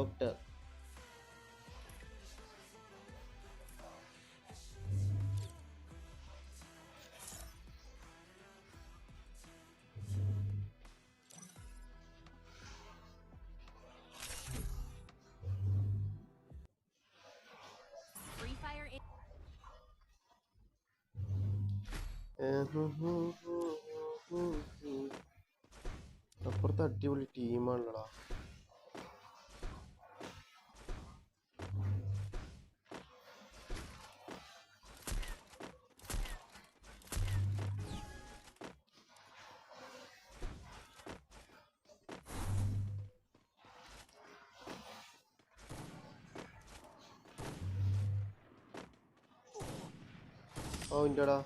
Doctor. അപ്പുറത്ത് അടിപൊളി ടീമാണല്ലോടാ ഇന്റെടാ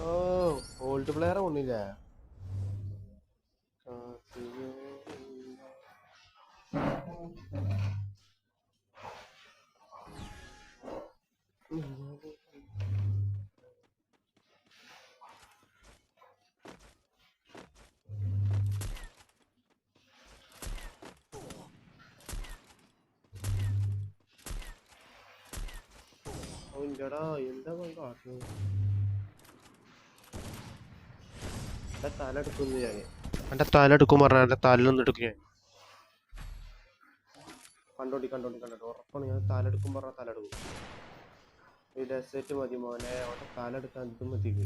ഓ old player ഒന്നില്ലേ ഓന്റെടാ എന്താ കാട്ടുന്നത്? എന്റെ തല എടുക്കുന്നു ഞാൻ എന്റെ തല എടുക്കും പറഞ്ഞ എന്റെ തലൊന്നും എടുക്കും ഞാൻ. കണ്ടോണ്ടി കണ്ടോണ്ടി കണ്ടോണ്ടി. ഉറപ്പാണ് ഞാൻ തല എടുക്കും പറഞ്ഞ തല എടുക്കും ഈ ഡെസേർട്ട് മതി മോനെ അവന്റെ തല എടുക്കാൻ ഇത്. മതിക്ക്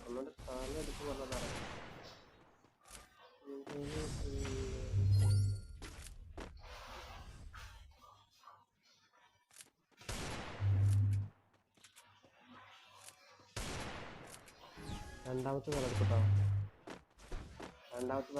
എന്താ പറഞ്ഞത് എടുത്ത് പറഞ്ഞതാണ് രണ്ടാമത്തെ തല എടുക്കട്ടോ രണ്ടാമത്തെ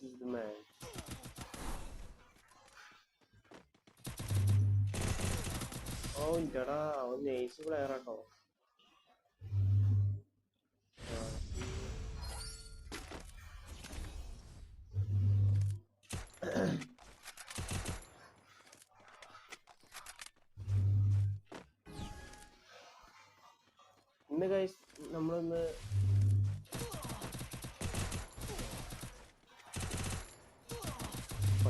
What is the man? ഓ ഇല്ലടാ അവൻ നേഴ്സ് പ്ലെയർ ആട്ടോ ഇന്ന് ഗൈസ് നമ്മളൊന്ന്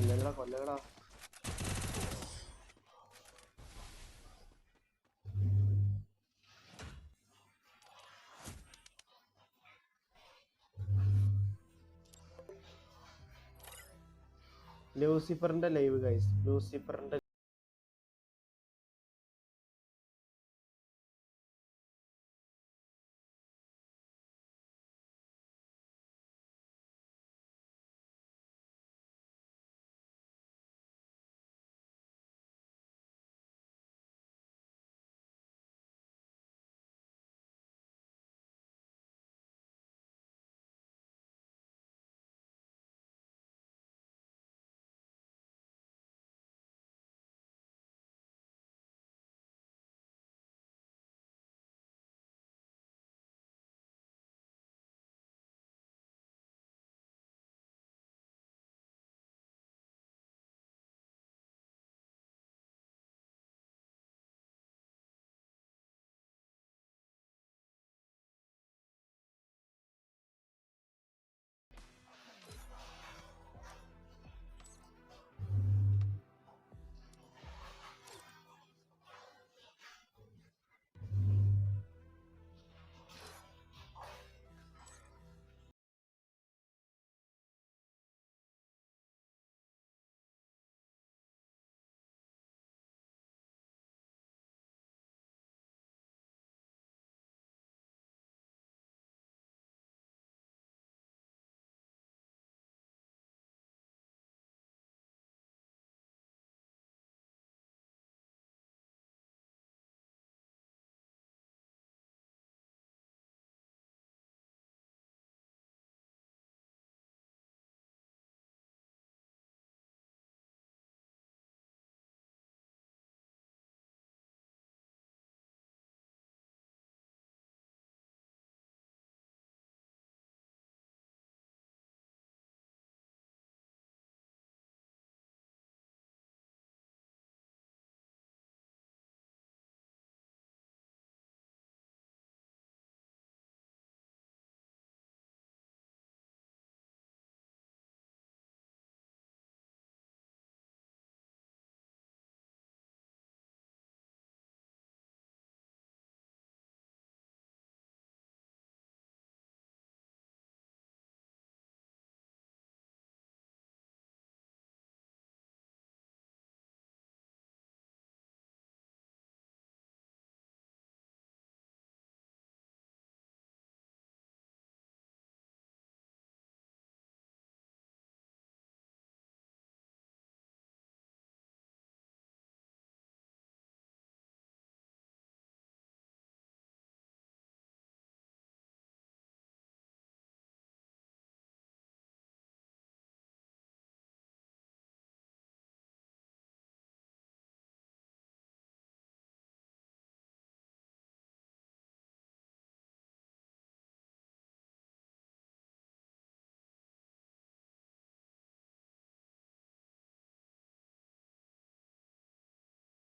കൊല്ലങ്ങളാ കൊല്ലടാ ലൂസിഫറിന്റെ ലൈവ് ഗൈസ് ലൂസിഫറിന്റെ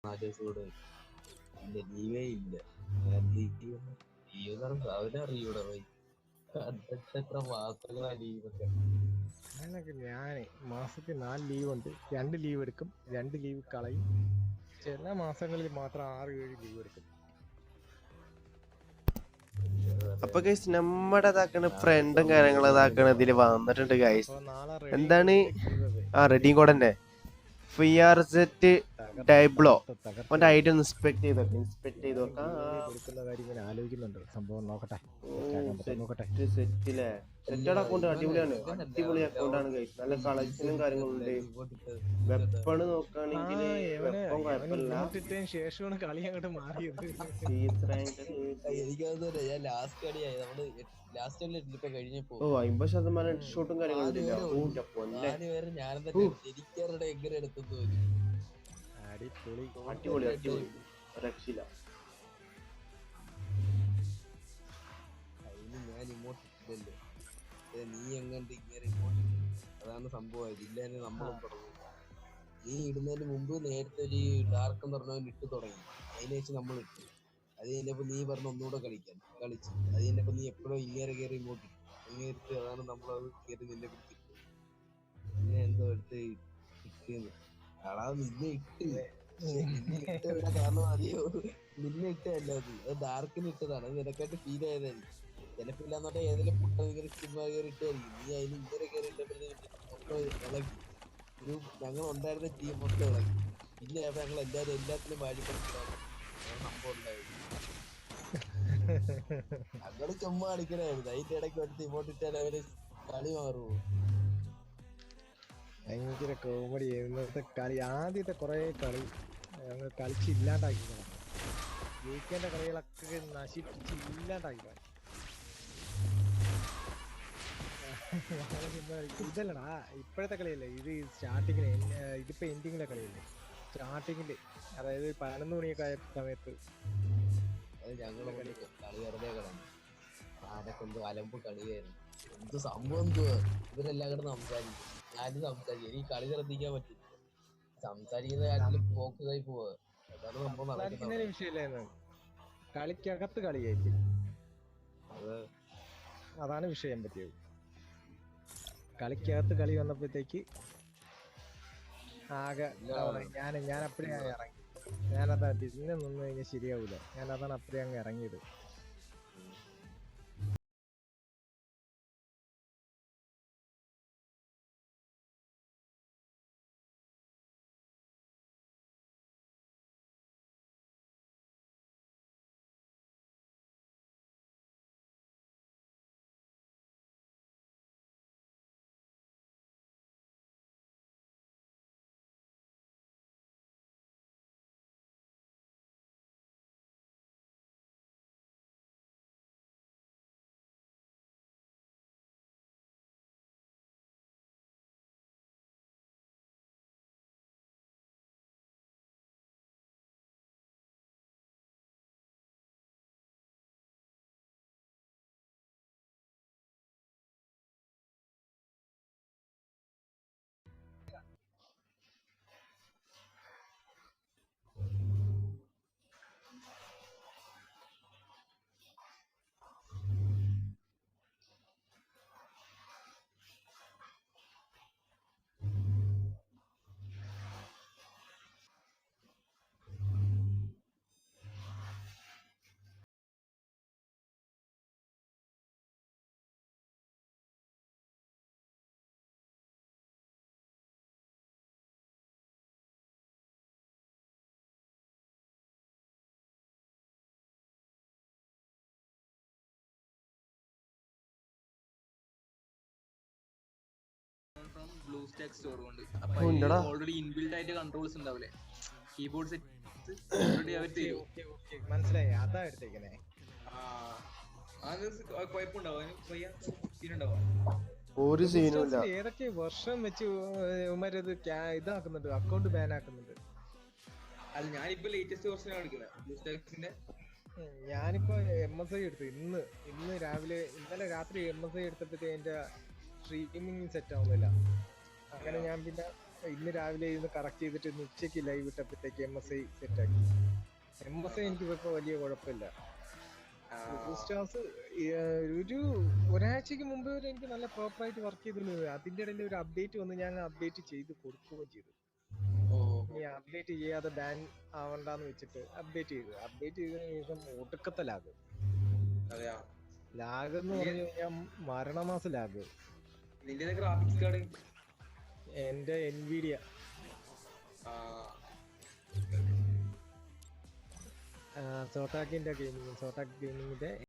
നാല് കൂടെ ഇല്ല. ലീവേ ഇല്ല എത്ര അങ്ങനൊക്കെ ഞാൻ മാസത്തിൽ നാല് ലീവ് ഉണ്ട്. രണ്ട് ലീവ് എടുക്കും രണ്ട് ലീവ് കളയും. ചില മാസങ്ങളിൽ മാത്രം ആറ് ഏഴ് ലീവ് എടുക്കും. അപ്പൊ ഗൈസ് നമ്മുടെ ഇതാക്കണ ഫ്രണ്ടും കാര്യങ്ങളും ഇതാക്കണ ഇതിൽ വന്നിട്ടുണ്ട് ഗൈസ് എന്താണ്? ആ റെഡിയും കൂടെ തന്നെ. ഫി ആർ സെറ്റ് ടൈബ്ലോ അവന്റെ ഐഡിയ ഒന്ന് ഇൻസ്പെക്ട് ചെയ്ത് ഇൻസ്പെക്ട് ചെയ്ത് നോക്കാം കൊടുക്കുന്ന കാര്യം ഇങ്ങനെ ആലോചിക്കുന്നുണ്ട്. സംഭവം നോക്കട്ടെ. നോക്കട്ടെ. സെറ്റിലെ സെറ്റഡ് അക്കൗണ്ട് അടിപൊളിയാണ്. അടിപൊളി അക്കൗണ്ട് ആണ് ഗൈസ് നല്ല കളക്ഷനും കാര്യങ്ങളുണ്ട് വെപ്പൺ നോക്കുകയാണെങ്കിൽ വെപ്പൺ കുഴപ്പമില്ല. ശേഷമാണ് കളി അങ്ങോട്ട് മാറിയത്. സീസ് റാങ്ക് എനിക്കത് ഞാൻ ലാസ്റ്റ് കളിയായി. നമ്മൾ ലാസ്റ്റ് കഴിഞ്ഞപ്പോ ഓ അമ്പത് ശതമാനം ഹെഡ് ഷോട്ടും കാര്യങ്ങളും എങ്ങനെ എടുത്തെന്ന് തോന്നി അടിപൊളി അടിപൊളി. അടിപൊളി രക്ഷയില്ല. അതിന് ഞാൻ ഇങ്ങോട്ട് ഇട്ടില്ലല്ലോ ഏ, നീ എങ്ങനെ ഇങ്ങനെ ഇങ്ങോട്ട് ഇട്ടു. അതാണ് സംഭവം. ഇല്ലാതെ നമ്മളും തുടങ്ങി. നീ ഇടുന്നതിന് മുമ്പ് നേരത്തെ ഒരു ഡാർക്ക് എന്ന് പറഞ്ഞവൻ ഇട്ട് തുടങ്ങി. അതിന് ശേഷം നമ്മൾ ഇട്ടു. അത് കഴിഞ്ഞപ്പോ നീ പറഞ്ഞ ഒന്നുകൂടെ കളിക്കാൻ കളിച്ചു. അത് കഴിഞ്ഞപ്പോ നീ എപ്പോഴും ഇങ്ങനെ കയറി ഇങ്ങോട്ട് ഇട്ടു. അങ്ങനെ ഇട്ട് അതാണ് നമ്മളത് കയറി നിന്നെ പിടിച്ചിട്ട്. പിന്നെ എന്തോ എടുത്ത് ഇട്ടിന്ന്. അടാ നിന്നെ ഇട്ട്. നിന്നെ ഇട്ട കാരണം അറിയോ നിന്നെ അത്. ഡാർക്കിന് ഇട്ടതാണ്. നിനക്കായിട്ട് ഫീൽ ആയതായിരിക്കും ചിലപ്പോ ഇല്ലാന്നോട്ടെ ഏതെങ്കിലും പുട്ട കയറി സിനിമ കയറി ഇട്ടായിരിക്കും. നീ അതിന് ഇങ്ങനെ കയറി മൊത്തം ഇളകി. ഒരു ഞങ്ങൾ ഉണ്ടായിരുന്ന ടീം മൊത്തം ഇളകി. പിന്നെ ഞങ്ങൾ എല്ലാരും എല്ലാത്തിനും വാഴിപ്പെടുത്തിയാണ് സംഭവം ഉണ്ടായത് ഞങ്ങൾ ചുമ്മാ കളിക്കണായിരുന്നു. അതിന്റെ ഇടയ്ക്ക് എടുത്ത് ഇങ്ങോട്ട് ഇട്ടാൽ അവർ കളി മാറുമോ ഭയങ്കര കോമഡി ഇന്നത്തെ കളി ആദ്യത്തെ കുറെ കളി ഞങ്ങൾ കളിച്ചില്ലാണ്ടാക്കി ജയിക്കേണ്ട കളികളൊക്കെ നശിപ്പിച്ച് ഇല്ലാണ്ടാക്കി ഇതല്ലടാ ഇപ്പോഴത്തെ കളിയല്ലേ? ഇത് സ്റ്റാർട്ടിങ്ങിൽ ഇതിപ്പോ എൻഡിങ്ങിലെ കളിയല്ലേ? സ്റ്റാർട്ടിങ്ങിൽ അതായത് പതിനൊന്ന് മണിയൊക്കെ ആയ സമയത്ത് ഞങ്ങളെ കളി കളി വെറുതെ കളി ആരൊക്കെ എന്തോ അലമ്പ് കളിയായിരുന്നു. എന്ത് സംഭവം എന്തുവാ ഇവരെല്ലാം കൂടെ സംസാരിക്കും. ഞാനും സംസാരിക്കും. എനിക്ക് കളി ശ്രദ്ധിക്കാൻ പറ്റില്ല സംസാരിക്കുന്ന കാര്യത്തിൽ പോക്കുതായി പോവാ. അതാണ് സംഭവം നടക്കുന്നത്. സംസാരിക്കുന്നതിന് വിഷയമില്ലായിരുന്നു. കളിക്കകത്ത് കളിയായിരിക്കും. അത് അതാണ് വിഷയം പറ്റിയത്. കളിക്കകത്ത് കളി വന്നപ്പോഴത്തേക്ക് ആകെ ഞാൻ ഞാൻ അപ്പഴേ ഇറങ്ങി. ഞാനതാ ഡിസിനെ നിന്ന് കഴിഞ്ഞാൽ ശരിയാവൂല. ഞാൻ അതാണ് അപ്പഴേ അങ്ങ് ഇറങ്ങിയത്. ബ്ലൂ സ്റ്റാക്ക് സ്റ്റോർ കൊണ്ട് അപ്പൊ ഓൾറെഡി ഇൻബിൽഡ് ആയിട്ട് കൺട്രോൾസ് ഉണ്ടാവില്ലേ? കീബോർഡ് സെറ്റ് ഓൾറെഡി അവർ തരും ഓക്കേ, ഓക്കേ, മനസ്സിലായി. അതാ എടുത്തേക്കണേ ഒരു സീനും ഇല്ല. ഏതൊക്കെ വർഷം വെച്ച് ഇവന്മാരത് ക്യാ- ഇതാക്കുന്നുണ്ട് അക്കൗണ്ട് ബാൻ ആക്കുന്നുണ്ട്? അല്ല ഞാനിപ്പോ ലേറ്റസ്റ്റ് സ്റ്റാക്സിന്റെ ഉം, ഞാനിപ്പോ എം എസ് ഐ എടുത്തു. ഇന്ന് ഇന്ന് രാവിലെ ഇന്നലെ രാത്രി എം എസ് ഐ എടുത്തപ്പോഴത്തേ എന്റെ സ്ട്രീമിംഗ് സെറ്റ് ആവുന്നില്ല. അങ്ങനെ ഞാൻ പിന്നെ ഇന്ന് രാവിലെ ഇരുന്ന് കറക്റ്റ് ചെയ്തിട്ട് ഇന്ന് ഉച്ചയ്ക്ക് ലൈവ് ഇട്ടപ്പോഴത്തേക്ക് എം എസ് ഐ സെറ്റാക്കി എം എസ് ഐ എനിക്ക് ഇപ്പൊ വലിയ കുഴപ്പമില്ല. സ്റ്റാർസ് ഒരു ഒരാഴ്ചക്ക് മുമ്പ് വരെ എനിക്ക് നല്ല പ്രോപ്പർ ആയിട്ട് വർക്ക് ചെയ്തിരുന്നത്. അതിന്റെ ഇടയിൽ ഒരു അപ്ഡേറ്റ് വന്ന് ഞാൻ അപ്ഡേറ്റ് ചെയ്ത് കൊടുക്കുകയും ചെയ്തു. ഈ അപ്ഡേറ്റ് ചെയ്യാതെ ബാൻ ആവണ്ടെന്ന് വെച്ചിട്ട് അപ്ഡേറ്റ് ചെയ്തു. അപ്ഡേറ്റ് ചെയ്തതിനു ശേഷം ഒടുക്കത്തെ ലാഗ് ലാഗ് എന്ന് പറഞ്ഞു കഴിഞ്ഞാൽ മരണമാസ ലാഗ് ഗ്രാഫിക്സ് കാർഡ് എന്റെ എൻവിഡിയ സോട്ടാക്കിന്റെ ഗെയിമിംഗ് സോട്ടാക്ക് ഗെയിമിങ്ങിന്റെ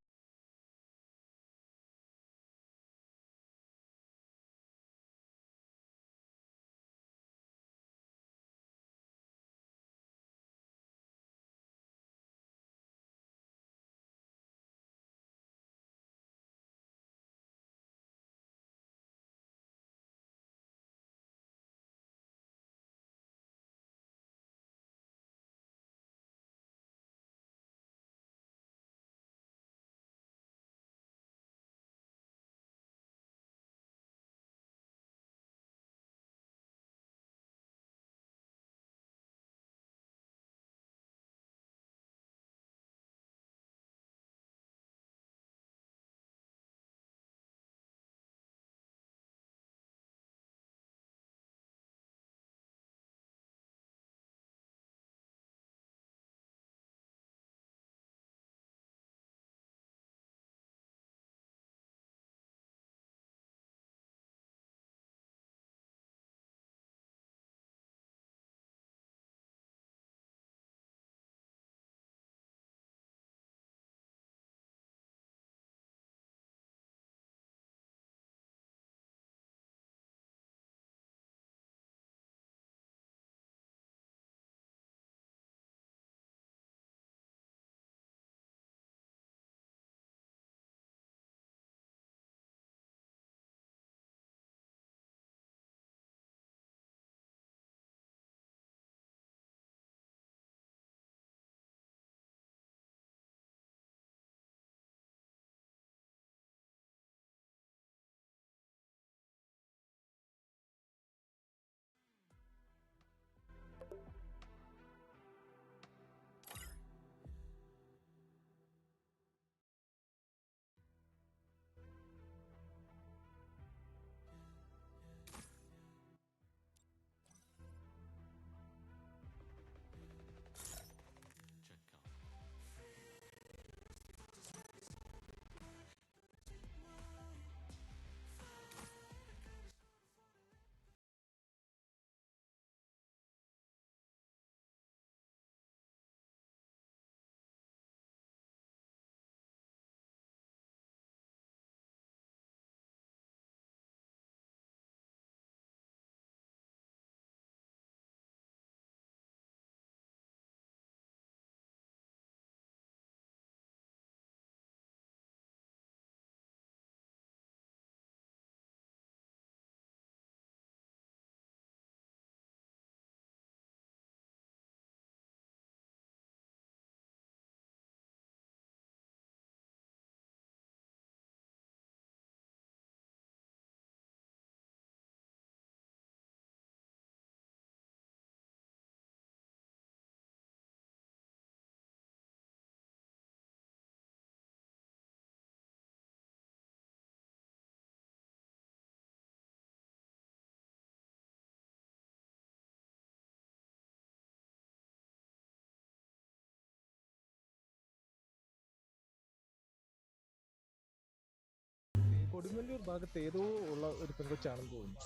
കൊടുങ്ങല്ലൂർ ഭാഗത്ത് ഏതോ ഉള്ള ഒരു പെൺകൊച്ചാണെന്ന് തോന്നുന്നു.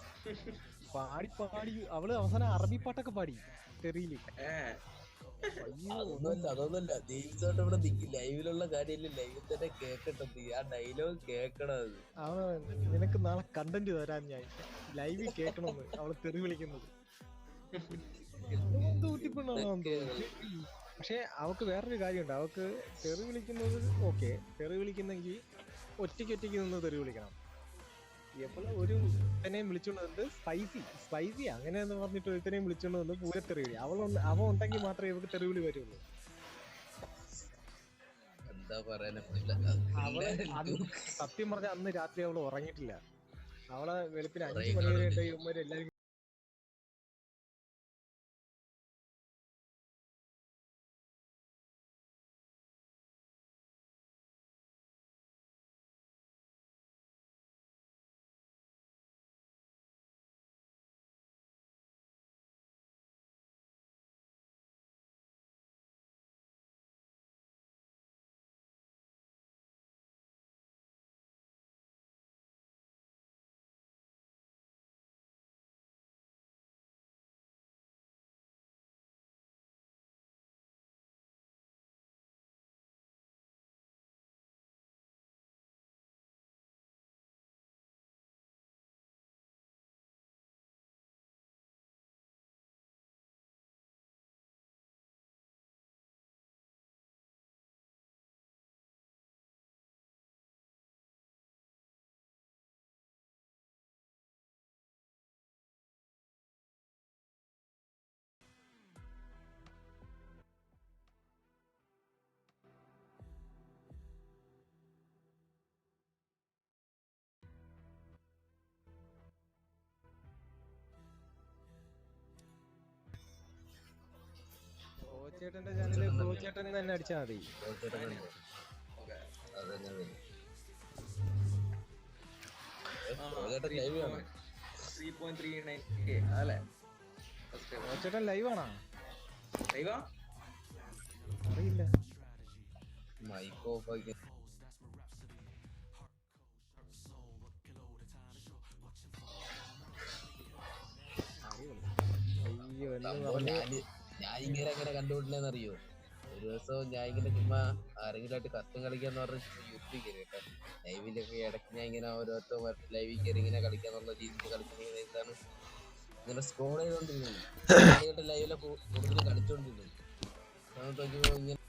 പാടി പാടി അവൾ അവസാനം അറബി പാട്ടൊക്കെ പാടി തെറിയിൽ. അയ്യോ. അതൊന്നുമല്ല അതൊന്നുമല്ല. ദൈവത്തോട്ട് ഇവിടെ നിൽക്കി ലൈവിലുള്ള കാര്യമില്ല. ലൈവിൽ തന്നെ കേക്കട്ടെ ആ ഡയലോഗ് കേക്കണത് നിനക്ക് നാളെ കണ്ടന്റ് തരാൻ ഞാൻ. ലൈവിൽ കേക്കണമെന്ന് അവൾ തെറി വിളിക്കുന്നത്. പക്ഷെ അവക്ക് വേറൊരു കാര്യമുണ്ട്. അവക്ക് തെറി വിളിക്കുന്നത് ഓക്കെ. തെറി വിളിക്കുന്നെങ്കിൽ ഒറ്റയ്ക്ക് ഒറ്റയ്ക്ക് നിന്ന് തെറി വിളിക്കണം. എപ്പോഴും ഒരു ഒരുത്തനെയും വിളിച്ചോണ്ട് വന്നത് സ്പൈസി സ്പൈസി അങ്ങനെ എന്ന് പറഞ്ഞിട്ട് ഒരുത്തനെയും വിളിച്ചോണ്ട് വന്ന് പൂര തെറി വിളി. അവൾ അവൻ ഉണ്ടെങ്കിൽ മാത്രമേ ഇവക്ക് തെറി വിളി വരുള്ളൂ. എന്താ അവൾ സത്യം പറഞ്ഞ അന്ന് രാത്രി അവൾ ഉറങ്ങിയിട്ടില്ല. അവളെ വെളുപ്പിന് അഞ്ചു മണി വരെ ഉണ്ട് ഇവന്മാര് എല്ലാരും ചേട്ടന്റെ ചാനലിൽ ബ്രോ ചേട്ടൻ തന്നെ അടിച്ചാൽ മതി. ചേട്ടൻ ലൈവ് ആണോ? ലൈവാ അറിയില്ല. മൈക്ക് ഓഫ് അയ്യോ എന്ന് പറഞ്ഞ് ഞാൻ ഇങ്ങനെ അങ്ങനെ കണ്ടുപിടില്ലെന്ന് അറിയോ ഒരു ദിവസം ഞാൻ ഇങ്ങനെ ചുമ്മാ ആരെങ്കിലും ആയിട്ട് കത്തും കളിക്കാന്ന് പറഞ്ഞ് യൂട്യൂബിൽ കയറി കേട്ടോ. ലൈവിലൊക്കെ ഇടയ്ക്ക് ഞാൻ ഇങ്ങനെ ഓരോരുത്തർ ലൈവിൽ കയറി ഇങ്ങനെ കളിക്കാന്നുള്ള രീതിയിൽ കളിക്കുന്നത് ഇതാണ് ഇങ്ങനെ സ്ക്രോൾ ചെയ്തോണ്ടിരുന്നത്. ലൈവിലെ കൂടുതലും കളിച്ചോണ്ടിരുന്നത്. സമയത്ത് ഇങ്ങനെ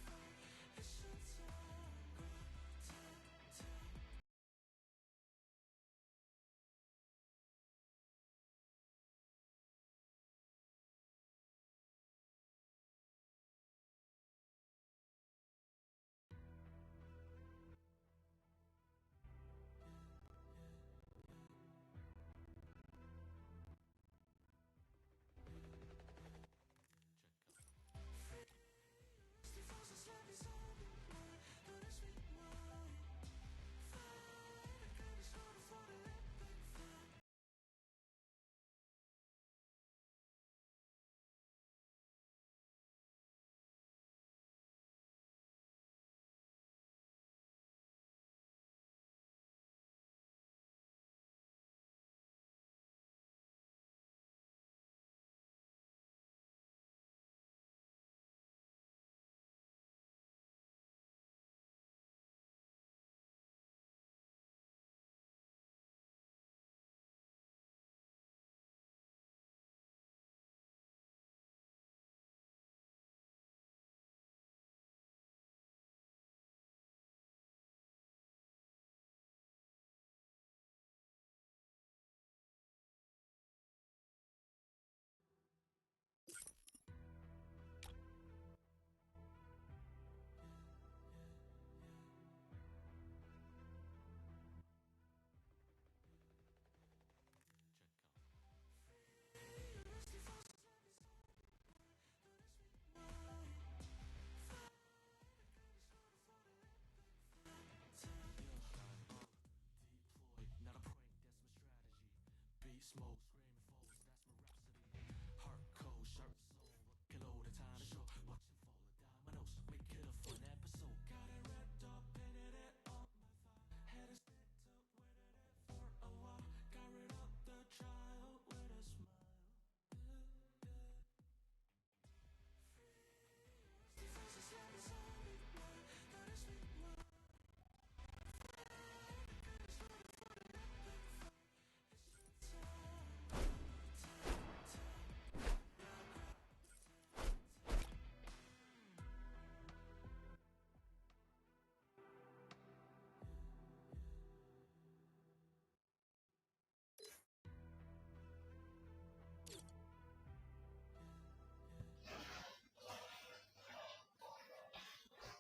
smoke.